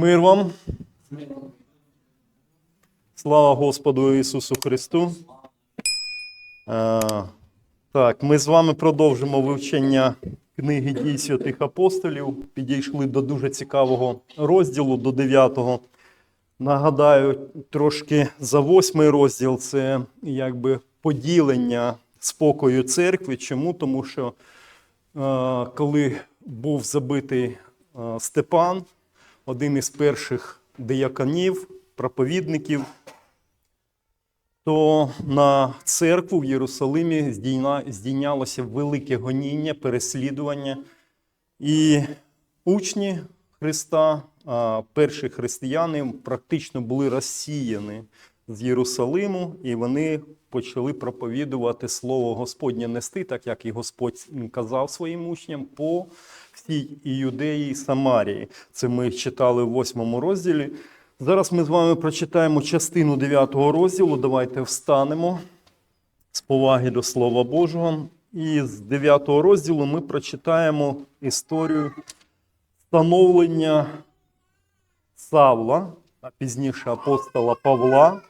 Мир вам. Слава Господу Ісусу Христу. Е, так, ми з вами продовжимо вивчення книги дій святих апостолів. Підійшли до дуже цікавого розділу, до 9-го. Нагадаю, трошки за восьмий розділ це якби поділення спокою церкви. Чому? Тому що е, коли був забитий е, Степан, один із перших деяконів, проповідників, то на церкву в Єрусалимі здійнялося велике гоніння, переслідування. І учні Христа, перші християни, практично були розсіяні з Єрусалиму, і вони почали проповідувати Слово Господнє нести, так як і Господь казав своїм учням, по всій Іудеї і Самарії. Це ми читали в восьмому розділі. Зараз ми з вами прочитаємо частину 9 розділу. Давайте встанемо з поваги до Слова Божого. І з 9 розділу ми прочитаємо історію становлення Савла, а пізніше апостола Павла.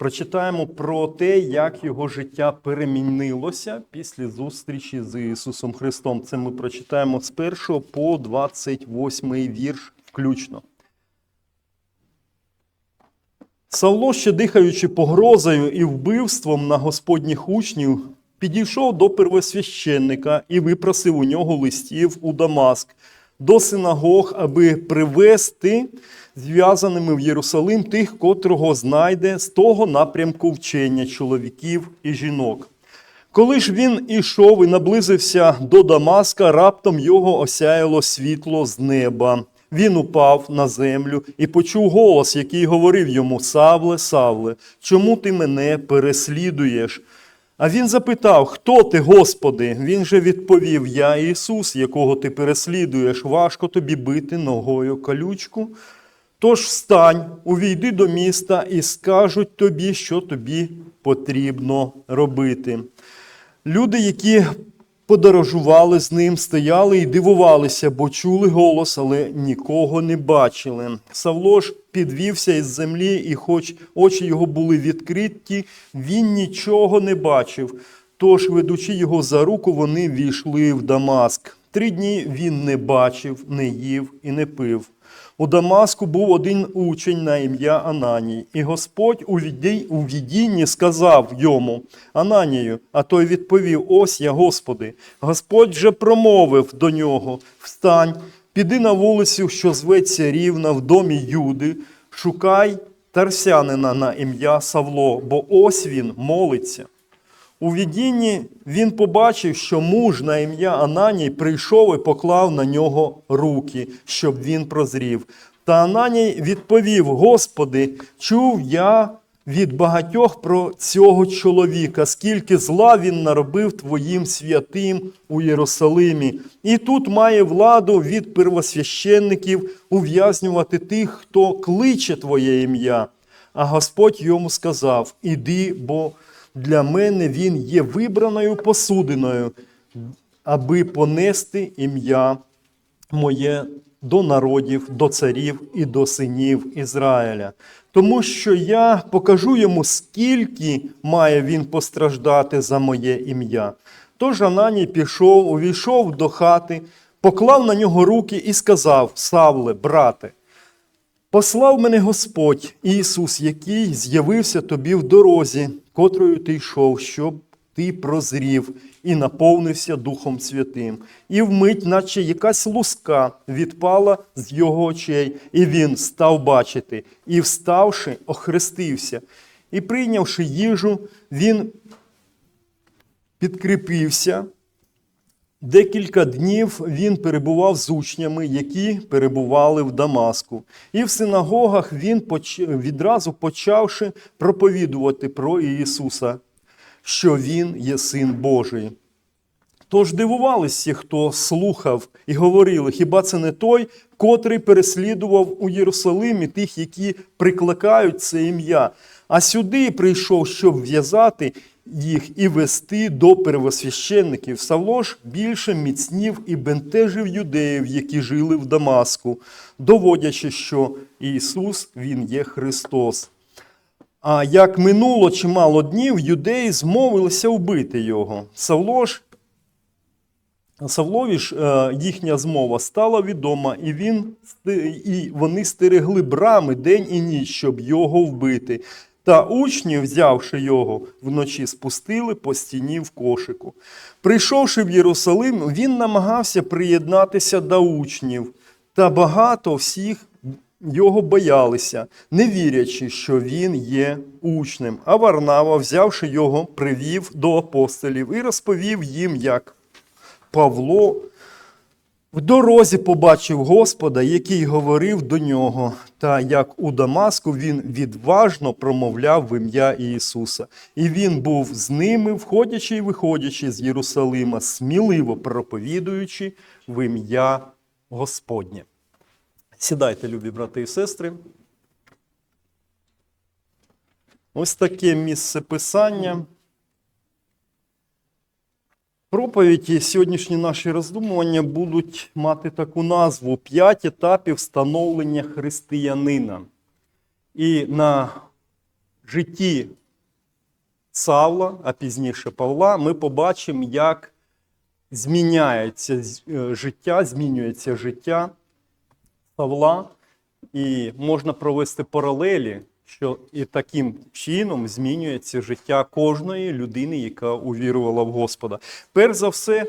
Прочитаємо про те, як його життя перемінилося після зустрічі з Ісусом Христом. Це ми прочитаємо з 1 по 28 вірш включно. Савло, ще дихаючи погрозою і вбивством на господніх учнів, підійшов до первосвященника і випросив у нього листів у Дамаск до синагог, аби привести зв'язаними в Єрусалим тих, котрого знайде з того напрямку вчення чоловіків і жінок. Коли ж він ішов і наблизився до Дамаска, раптом його осяяло світло з неба. Він упав на землю і почув голос, який говорив йому: Савле, Савле, чому ти мене переслідуєш? А він запитав, хто ти, Господи? Він же відповів: Я Ісус, якого ти переслідуєш, важко тобі бити ногою колючку. Тож встань, увійди до міста і скажуть тобі, що тобі потрібно робити. Люди, які подорожували з ним, стояли і дивувалися, бо чули голос, але нікого не бачили. Савло ж підвівся із землі, і, хоч очі його були відкриті, він нічого не бачив. Тож, ведучи його за руку, вони війшли в Дамаск. Три дні він не бачив, не їв і не пив. У Дамаску був один учень на ім'я Ананій, і Господь у відінні сказав йому Ананію, а той відповів: Ось я, Господи. Господь же промовив до нього: Встань, піди на вулицю, що зветься рівна в домі Юди, шукай тарсянина на ім'я Савло, бо ось він молиться. У відінні він побачив, що муж на ім'я Ананій прийшов і поклав на нього руки, щоб він прозрів. Та Ананій відповів: Господи, чув я від багатьох про цього чоловіка, скільки зла він наробив Твоїм святим у Єрусалимі. І тут має владу від первосвященників ув'язнювати тих, хто кличе Твоє ім'я. А Господь йому сказав: Іди, бо для мене він є вибраною посудиною, аби понести ім'я моє до народів, до царів і до синів Ізраїля. Тому що я покажу йому, скільки має він постраждати за моє ім'я. Тож Ананій пішов, увійшов до хати, поклав на нього руки і сказав: Савле, брате, Послав мене Господь Ісус, який з'явився тобі в дорозі, котрою ти йшов, щоб ти прозрів і наповнився Духом Святим. І вмить, наче якась луска, відпала з його очей, і він став бачити, і, вставши, охрестився. І прийнявши їжу, він підкріпився. Декілька днів він перебував з учнями, які перебували в Дамаску. І в синагогах він відразу почавши проповідувати про Ісуса, що Він є Син Божий. Тож дивувалися, хто слухав і говорили, хіба це не той, котрий переслідував у Єрусалимі тих, які прикликають це ім'я, а сюди прийшов, щоб в'язати їх і вести до первосвященників. Савло ж більше міцнів і бентежив юдеїв, які жили в Дамаску, доводячи, що Ісус Він є Христос. А як минуло чимало днів, юдеї змовилися вбити його. Савло ж Савлові ж е, їхня змова стала відома, і, він, і вони стерегли брами день і ніч, щоб його вбити. Та учні, взявши його, вночі спустили по стіні в кошику. Прийшовши в Єрусалим, він намагався приєднатися до учнів, та багато всіх його боялися, не вірячи, що він є учнем. А Варнава, взявши його, привів до апостолів і розповів їм, як Павло в дорозі побачив Господа, який говорив до нього, та як у Дамаску він відважно промовляв в ім'я Ісуса. І він був з ними, входячи і виходячи з Єрусалима, сміливо проповідуючи в ім'я Господнє. Сідайте, любі брати і сестри. Ось таке місце писання. Проповіді сьогоднішні наші роздумування будуть мати таку назву П'ять етапів становлення християнина. І на житті Савла, а пізніше Павла, ми побачимо, як зміняється е, життя, змінюється життя Павла, і можна провести паралелі, що і таким чином змінюється життя кожної людини, яка увірувала в Господа. Перш за все,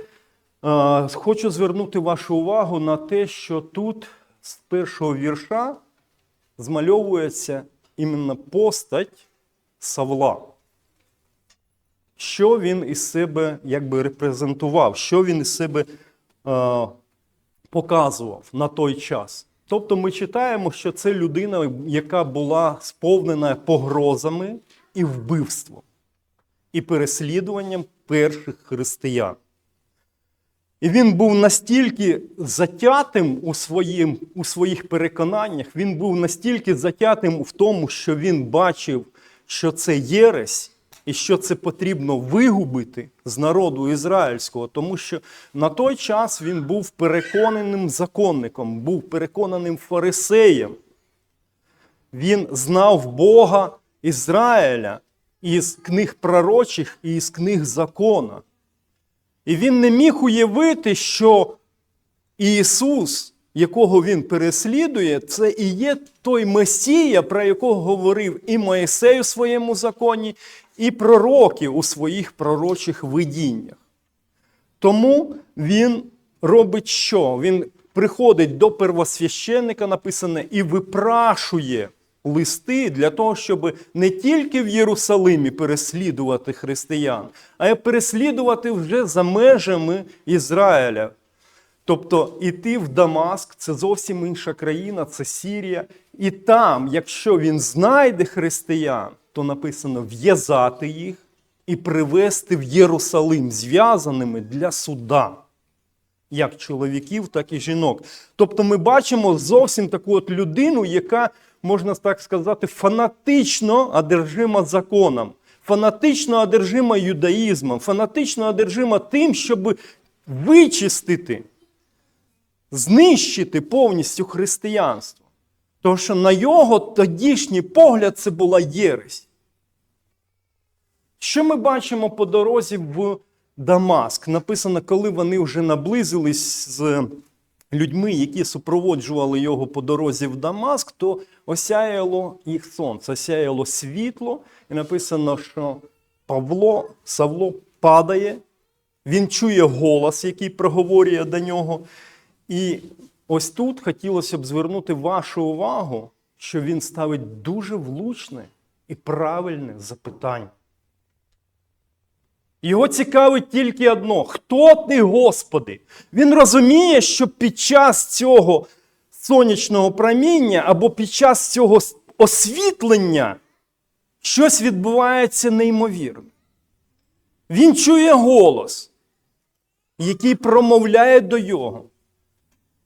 е, хочу звернути вашу увагу на те, що тут з першого вірша змальовується іменно постать Савла. Що він із себе якби репрезентував, що він із себе е, показував на той час. Тобто ми читаємо, що це людина, яка була сповнена погрозами і вбивством, і переслідуванням перших християн. І він був настільки затятим у, своїм, у своїх переконаннях, він був настільки затятим в тому, що він бачив, що це єресь, і що це потрібно вигубити з народу ізраїльського, тому що на той час він був переконаним законником, був переконаним фарисеєм. Він знав Бога Ізраїля із книг пророчих і із книг закона. І він не міг уявити, що Ісус, якого він переслідує, це і є той Месія, про якого говорив і Моїсей у своєму законі, і пророки у своїх пророчих видіннях. Тому він робить що? Він приходить до первосвященника, написане, і випрашує листи для того, щоб не тільки в Єрусалимі переслідувати християн, а й переслідувати вже за межами Ізраїля. Тобто іти в Дамаск це зовсім інша країна, це Сірія. І там, якщо він знайде християн, то написано в'язати їх і привести в Єрусалим зв'язаними для суда, як чоловіків, так і жінок. Тобто ми бачимо зовсім таку от людину, яка, можна так сказати, фанатично одержима законом, фанатично одержима юдаїзмом, фанатично одержима тим, щоб вичистити знищити повністю християнство. Тому що на його тодішній погляд це була єресь. Що ми бачимо по дорозі в Дамаск? Написано, коли вони вже наблизились з людьми, які супроводжували його по дорозі в Дамаск, то осяяло їх сонце, осяяло світло, і написано, що Павло, Савло падає, він чує голос, який проговорює до нього. І ось тут хотілося б звернути вашу увагу, що він ставить дуже влучне і правильне запитання. Його цікавить тільки одно: хто ти, Господи? Він розуміє, що під час цього сонячного проміння або під час цього освітлення щось відбувається неймовірне. Він чує голос. який промовляє до його.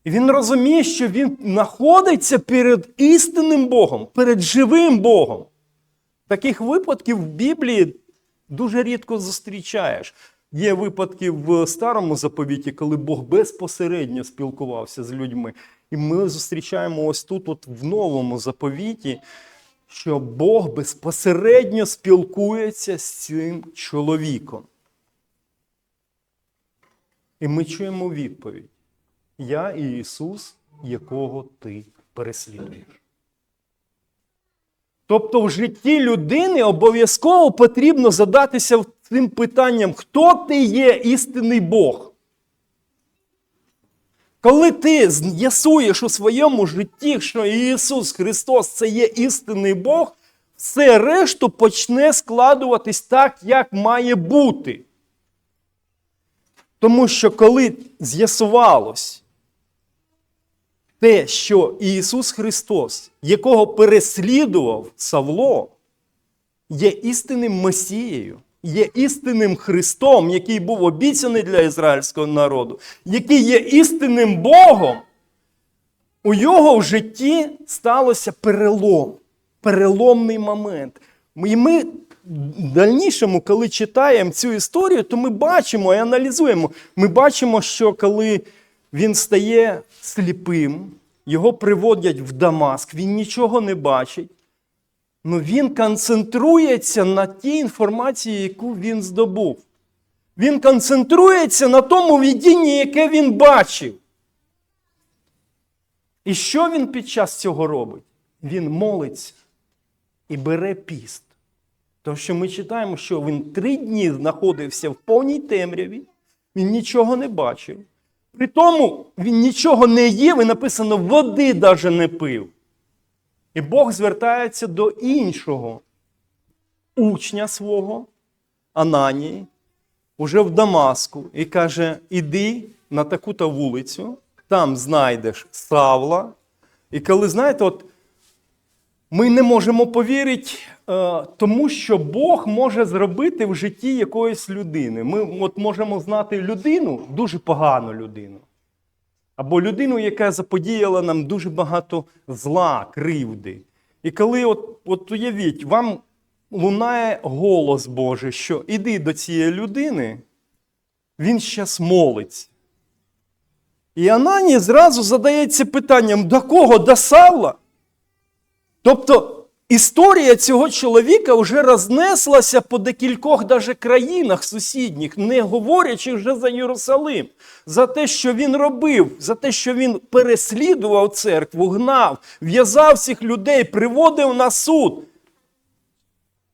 І він розуміє, що він знаходиться перед істинним Богом, перед живим Богом. Таких випадків в Біблії дуже рідко зустрічаєш. Є випадки в старому заповіті, коли Бог безпосередньо спілкувався з людьми. І ми зустрічаємо ось тут, от в новому заповіті, що Бог безпосередньо спілкується з цим чоловіком. І ми чуємо відповідь: Я і Ісус, якого ти переслідуєш. Тобто в житті людини обов'язково потрібно задатися цим питанням, хто ти є істинний Бог. Коли ти з'ясуєш у своєму житті, що Ісус Христос це є істинний Бог, все решту почне складуватись так, як має бути. Тому що коли з'ясувалось те, що Ісус Христос, якого переслідував Савло, є істинним Месією, є істинним Христом, який був обіцяний для ізраїльського народу, який є істинним Богом, у його в житті сталося перелом, переломний момент. І ми в дальнішому, коли читаємо цю історію, то ми бачимо і аналізуємо. Ми бачимо, що коли він стає сліпим, його приводять в Дамаск, він нічого не бачить. Ну він концентрується на тій інформації, яку він здобув. Він концентрується на тому видінні, яке він бачив. І що він під час цього робить? Він молиться і бере піст. Тому що ми читаємо, що він три дні знаходився в повній темряві, він нічого не бачив. При тому він нічого не їв, і написано, води навіть не пив. І Бог звертається до іншого учня свого, Ананії, уже в Дамаску, і каже: Іди на таку-то вулицю, там знайдеш Савла. І коли знаєте, от ми не можемо повірити, тому що Бог може зробити в житті якоїсь людини. Ми от можемо знати людину, дуже погану людину. Або людину, яка заподіяла нам дуже багато зла, кривди. І коли, от, от уявіть, вам лунає голос Божий, що іди до цієї людини, він щас молиться. І Ананій зразу задається питанням: до кого? До Савла? Тобто історія цього чоловіка вже рознеслася по декількох даже країнах сусідніх, не говорячи вже за Єрусалим, за те, що він робив, за те, що він переслідував церкву, гнав, в'язав цих людей, приводив на суд,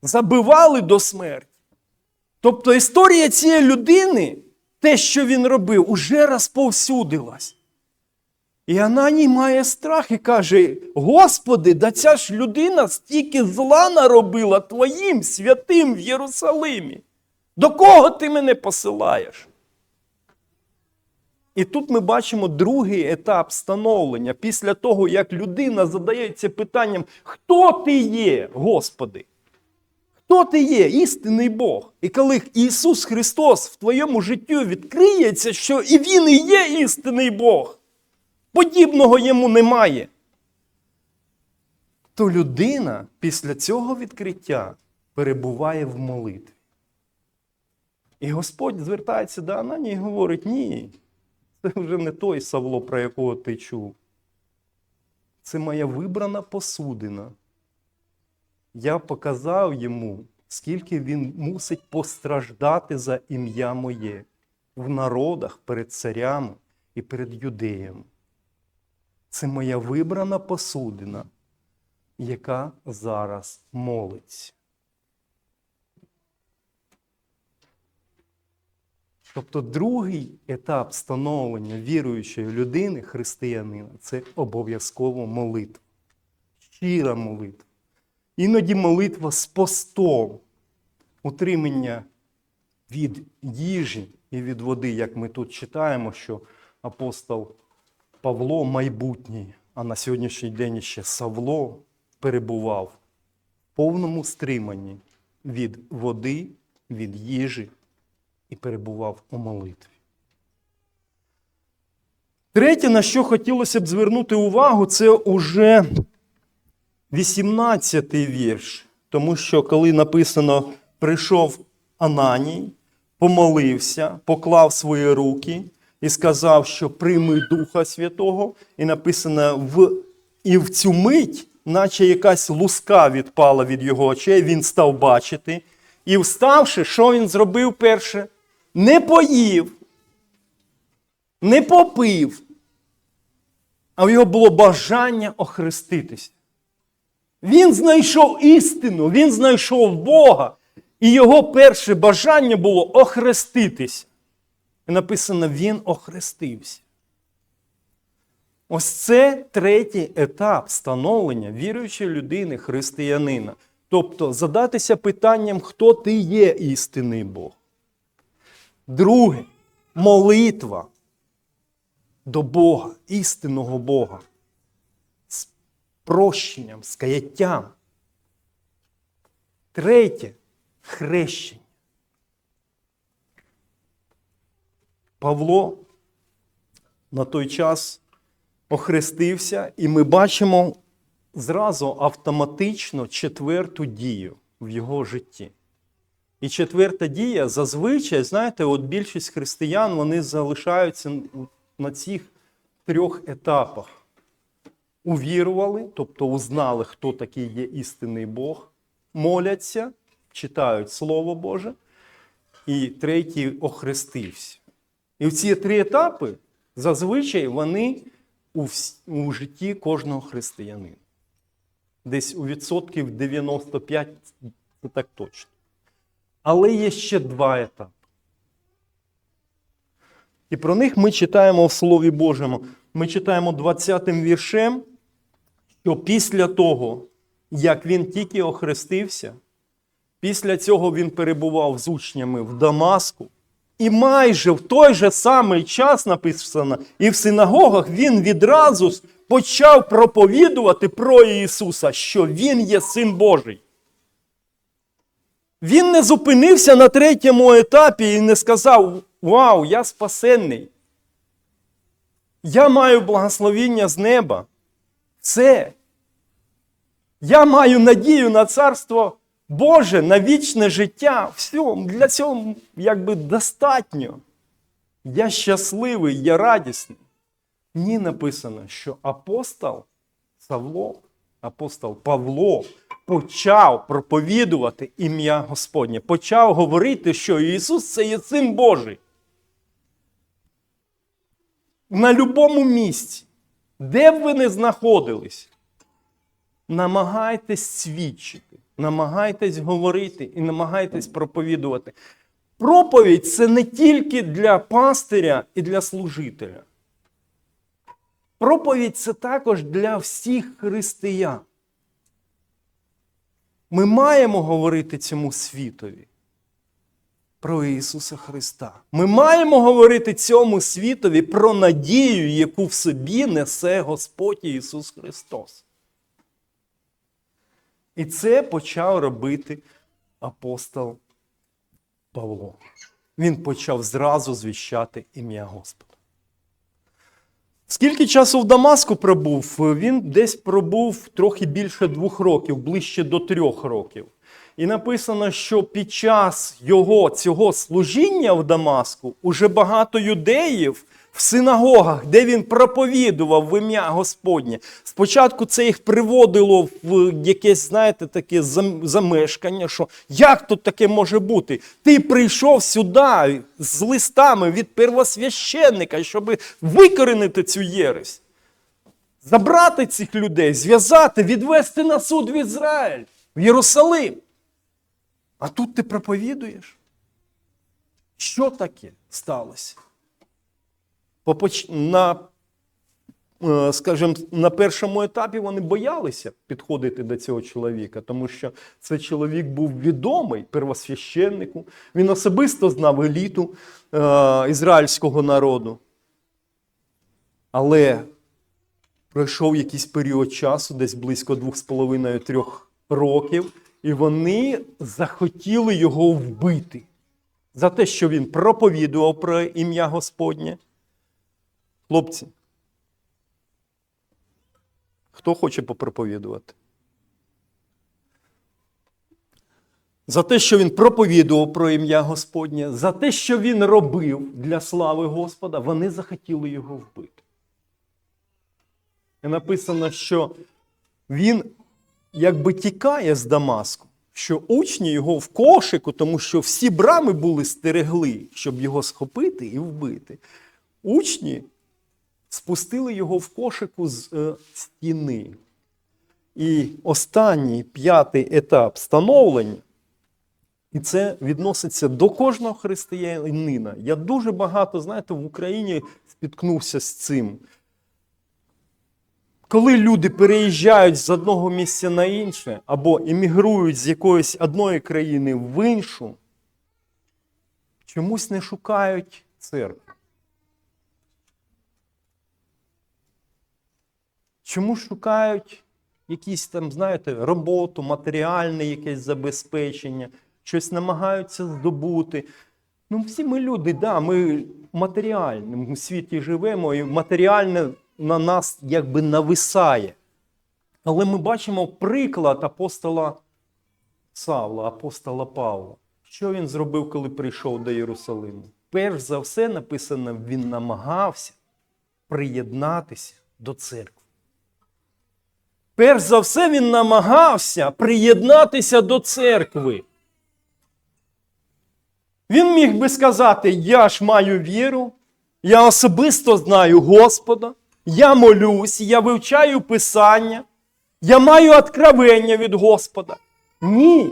забивали до смерті. Тобто історія цієї людини, те, що він робив, уже розповсюдилась. І Ананій має страх і каже: Господи, да ця ж людина стільки зла наробила Твоїм святим в Єрусалимі. До кого ти мене посилаєш? І тут ми бачимо другий етап становлення після того, як людина задається питанням, хто ти є, Господи? Хто ти є, істинний Бог? І коли Ісус Христос в твоєму життю відкриється, що і Він і є істинний Бог, подібного йому немає, то людина після цього відкриття перебуває в молитві. І Господь звертається до Анані і говорить: ні, це вже не той Савло, про якого ти чув. Це моя вибрана посудина. Я показав йому, скільки він мусить постраждати за ім'я моє в народах перед царями і перед юдеями. Це моя вибрана посудина, яка зараз молиться. Тобто другий етап становлення віруючої людини, християнина, це обов'язково молитва. Щира молитва. Іноді молитва з постом, утримання від їжі і від води, як ми тут читаємо, що апостол Павло майбутній, а на сьогоднішній день ще Савло перебував в повному стриманні від води, від їжі і перебував у молитві. Третє, на що хотілося б звернути увагу, це уже 18-й вірш. Тому що, коли написано прийшов Ананій, помолився, поклав свої руки і сказав, що прийми Духа Святого, і написано в, і в цю мить, наче якась луска відпала від його очей, він став бачити. І вставши, що він зробив перше? Не поїв, не попив, а в його було бажання охреститися. Він знайшов істину, він знайшов Бога, і його перше бажання було охреститися. І написано, він охрестився. Ось це третій етап становлення віруючої людини, християнина. Тобто задатися питанням, хто ти є істинний Бог. Друге молитва до Бога, істинного Бога. З прощенням, з каяттям. Третє хрещення. Павло на той час охрестився, і ми бачимо зразу автоматично четверту дію в його житті. І четверта дія зазвичай, знаєте, от більшість християн вони залишаються на цих трьох етапах. Увірували, тобто узнали, хто такий є істинний Бог, моляться, читають Слово Боже, і третій охрестився. І в ці три етапи зазвичай вони у, у житті кожного християнина. Десь у відсотків 95 це так точно. Але є ще два етапи. І про них ми читаємо в Слові Божому. Ми читаємо 20 м віршем, що після того, як він тільки охрестився, після цього він перебував з учнями в Дамаску. І майже в той же самий час написано, і в синагогах він відразу почав проповідувати про Ісуса, що Він є Син Божий. Він не зупинився на третьому етапі і не сказав: Вау, я спасенний. Я маю благословіння з неба. Це. Я маю надію на царство Боже, на вічне життя. Все, для цього якби достатньо. Я щасливий, я радісний. Ні написано, що апостол Савло, апостол Павло почав проповідувати ім'я Господнє, почав говорити, що Ісус це є Син Божий. На будь-якому місці, де б ви не знаходились, намагайтесь свідчити, намагайтесь говорити і намагайтесь проповідувати. Проповідь це не тільки для пастиря і для служителя. Проповідь це також для всіх християн. Ми маємо говорити цьому світові про Ісуса Христа. Ми маємо говорити цьому світові про надію, яку в собі несе Господь Ісус Христос. І це почав робити апостол Павло. Він почав зразу звіщати ім'я Господа. Скільки часу в Дамаску пробув? Він десь пробув трохи більше двох років, ближче до трьох років. І написано, що під час його цього служіння в Дамаску уже багато юдеїв в синагогах, де він проповідував в ім'я Господнє. Спочатку це їх приводило в якесь, знаєте, таке замешкання, що як тут таке може бути? Ти прийшов сюди з листами від первосвященника, щоб викоренити цю єресь. Забрати цих людей, зв'язати, відвести на суд в Ізраїль, в Єрусалим. А тут ти проповідуєш? Що таке сталося? На, е, скажімо, на першому етапі вони боялися підходити до цього чоловіка, тому що цей чоловік був відомий первосвященнику, він особисто знав еліту е, ізраїльського народу. Але пройшов якийсь період часу, десь близько двох з половиною трьох років, і вони захотіли його вбити за те, що він проповідував про ім'я Господнє. Хлопці, Хто хоче попроповідувати? За те, що він проповідував про ім'я Господнє, за те, що він робив для слави Господа, вони захотіли його вбити. І написано, що він якби тікає з Дамаску, що учні його в кошику, тому що всі брами були стерегли, щоб його схопити і вбити. Учні спустили його в кошику з е, стіни. І останній п'ятий етап становлення, і це відноситься до кожного християнина. Я дуже багато, знаєте, в Україні спіткнувся з цим. Коли люди переїжджають з одного місця на інше, або емігрують з якоїсь одної країни в іншу, чомусь не шукають церкву. Чому шукають якісь там, знаєте, роботу, матеріальне якесь забезпечення, щось намагаються здобути. Ну, всі ми люди, да, ми в матеріальному світі живемо, і матеріальне на нас якби нависає. Але ми бачимо приклад апостола Савла, апостола Павла. Що він зробив, коли прийшов до Єрусалиму? Перш за все написано, він намагався приєднатися до церкви. Перш за все, він намагався приєднатися до церкви. Він міг би сказати: Я ж маю віру, я особисто знаю Господа, я молюсь, я вивчаю Писання, я маю откровення від Господа. Ні.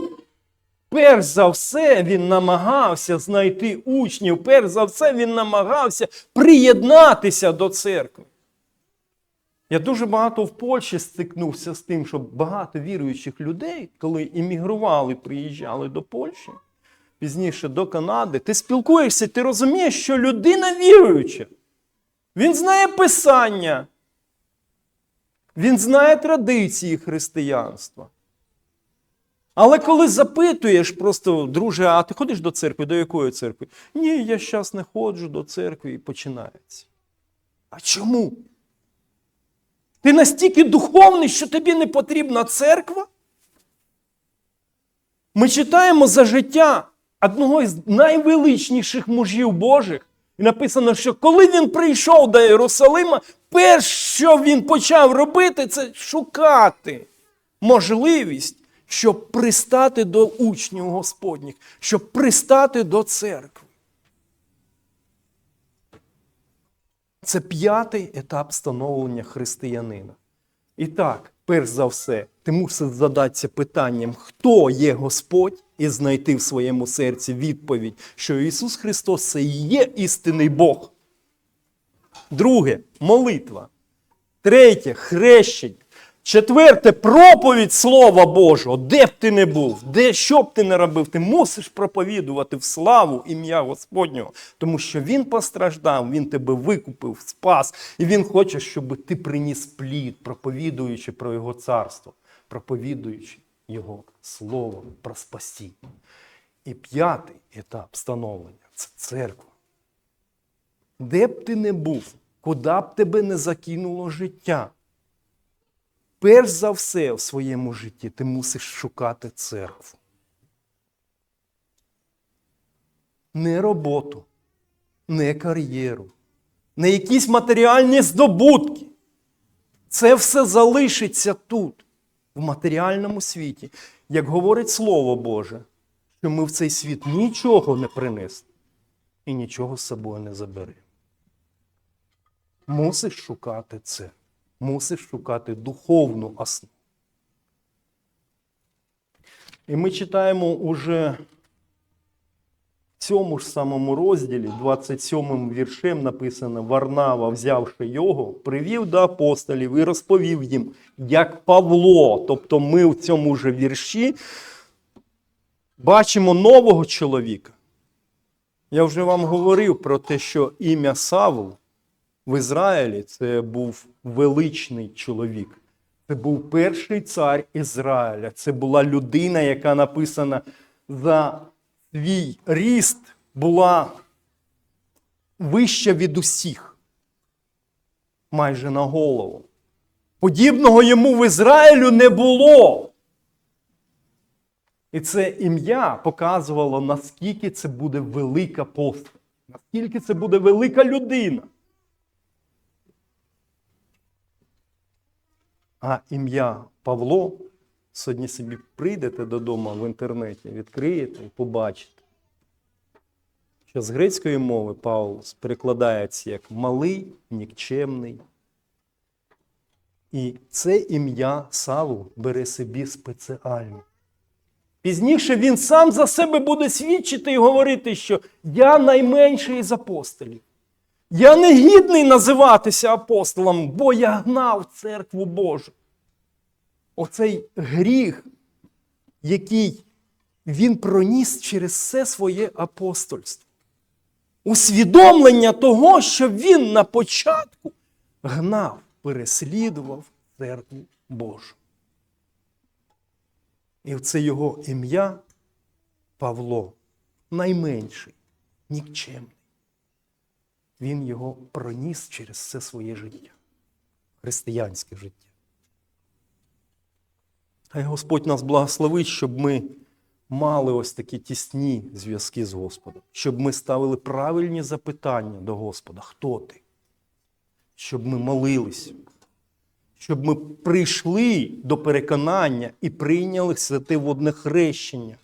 Перш за все, він намагався знайти учнів, перш за все, він намагався приєднатися до церкви. Я дуже багато в Польщі стикнувся з тим, що багато віруючих людей, коли іммігрували, приїжджали до Польщі, пізніше до Канади, ти спілкуєшся, ти розумієш, що людина віруюча. Він знає Писання, він знає традиції християнства. Але коли запитуєш просто, друже, а ти ходиш до церкви? До якої церкви? Ні, я зараз не ходжу до церкви і починається. А чому? Ти настільки духовний, що тобі не потрібна церква? Ми читаємо за життя одного з найвеличніших мужів Божих. І написано, що коли він прийшов до Єрусалима, перше, що він почав робити, це шукати можливість, щоб пристати до учнів Господніх, щоб пристати до церкви. Це п'ятий етап становлення християнина. І так, перш за все, ти мусиш задатися питанням, хто є Господь, і знайти в своєму серці відповідь, що Ісус Христос це є істинний Бог. Друге молитва. Третє хрещення. Четверте проповідь Слова Божого. Де б ти не був, де що б ти не робив, ти мусиш проповідувати в славу ім'я Господнього, тому що Він постраждав, Він тебе викупив, спас, і Він хоче, щоб ти приніс плід, проповідуючи про Його царство, проповідуючи Його Слово про спасіння. І п'ятий етап становлення це церква. Де б ти не був, куди б тебе не закинуло життя. Перш за все в своєму житті ти мусиш шукати церкву. Не роботу, не кар'єру, не якісь матеріальні здобутки. Це все залишиться тут, в матеріальному світі. Як говорить Слово Боже, що ми в цей світ нічого не принесли і нічого з собою не заберемо. Мусиш шукати це мусиш шукати духовну основу. І ми читаємо уже в цьому ж самому розділі, 27 віршем написано: Варнава, взявши його, привів до апостолів і розповів їм, як Павло. Тобто ми в цьому ж вірші бачимо нового чоловіка. Я вже вам говорив про те, що ім'я Савл в Ізраїлі це був величний чоловік. Це був перший цар Ізраїля. Це була людина, яка написана за свій ріст, була вища від усіх, майже на голову. Подібного йому в Ізраїлю не було. І це ім'я показувало, наскільки це буде велика постать, наскільки це буде велика людина. А ім'я Павло сьогодні собі прийдете додому в інтернеті, відкриєте і побачите, що з грецької мови Паулус перекладається як малий, нікчемний. І це ім'я Саву бере собі спеціально. Пізніше він сам за себе буде свідчити і говорити, що я найменший із апостолів. Я не гідний називатися апостолом, бо я гнав церкву Божу. Оцей гріх, який він проніс через все своє апостольство. Усвідомлення того, що він на початку гнав, переслідував церкву Божу. І це його ім'я Павло, найменший, нікчемний. Він його проніс через все своє життя, християнське життя. Хай Господь нас благословить, щоб ми мали ось такі тісні зв'язки з Господом, щоб ми ставили правильні запитання до Господа, хто ти? Щоб ми молились, щоб ми прийшли до переконання і прийняли святе водне хрещення,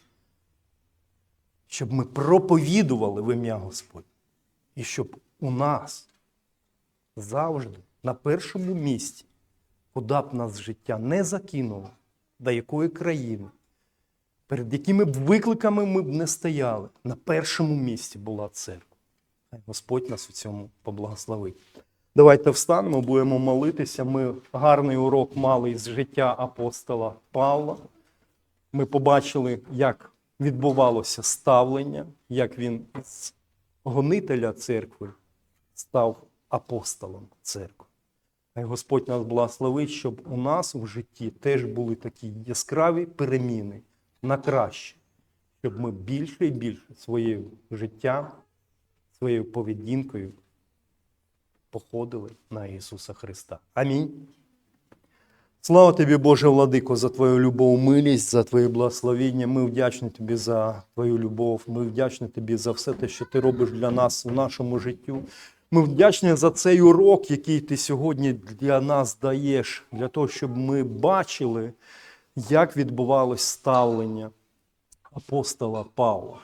щоб ми проповідували в ім'я Господь. І щоб у нас завжди на першому місці, куди б нас життя не закинуло, до якої країни, перед якими б викликами ми б не стояли, на першому місці була церква. Хай Господь нас у цьому поблагословить. Давайте встанемо, будемо молитися. Ми гарний урок мали із життя апостола Павла. Ми побачили, як відбувалося ставлення, як він з гонителя церкви став апостолом церкви. Хай Господь нас благословить, щоб у нас в житті теж були такі яскраві переміни на краще, щоб ми більше і більше своєю життям, своєю поведінкою походили на Ісуса Христа. Амінь. Слава тобі, Боже Владико, за Твою любов, милість, за Твоє благословіння. Ми вдячні Тобі за Твою любов. Ми вдячні Тобі за все те, що Ти робиш для нас у нашому життю. Ми вдячні за цей урок, який ти сьогодні для нас даєш, для того, щоб ми бачили, як відбувалось ставлення апостола Павла,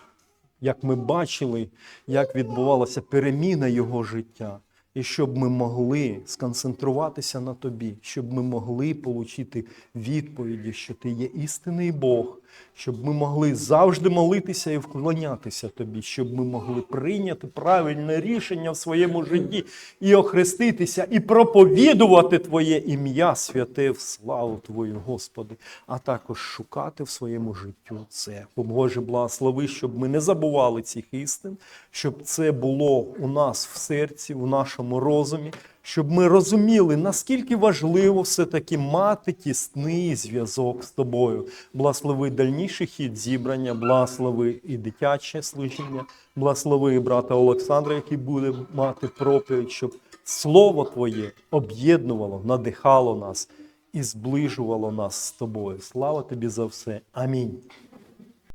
як ми бачили, як відбувалася переміна його життя, і щоб ми могли сконцентруватися на тобі, щоб ми могли отримати відповіді, що ти є істинний Бог, щоб ми могли завжди молитися і вклонятися тобі, щоб ми могли прийняти правильне рішення в своєму житті і охреститися, і проповідувати Твоє ім'я, святе в славу Твою, Господи, а також шукати в своєму життю це. Боже, благослови, щоб ми не забували цих істин, щоб це було у нас в серці, у нашому розумі, щоб ми розуміли, наскільки важливо все-таки мати тісний зв'язок з тобою. Благослови дальніший хід зібрання, благослови і дитяче служіння, благослови і брата Олександра, який буде мати проповідь, щоб Слово Твоє об'єднувало, надихало нас і зближувало нас з тобою. Слава тобі за все. Амінь.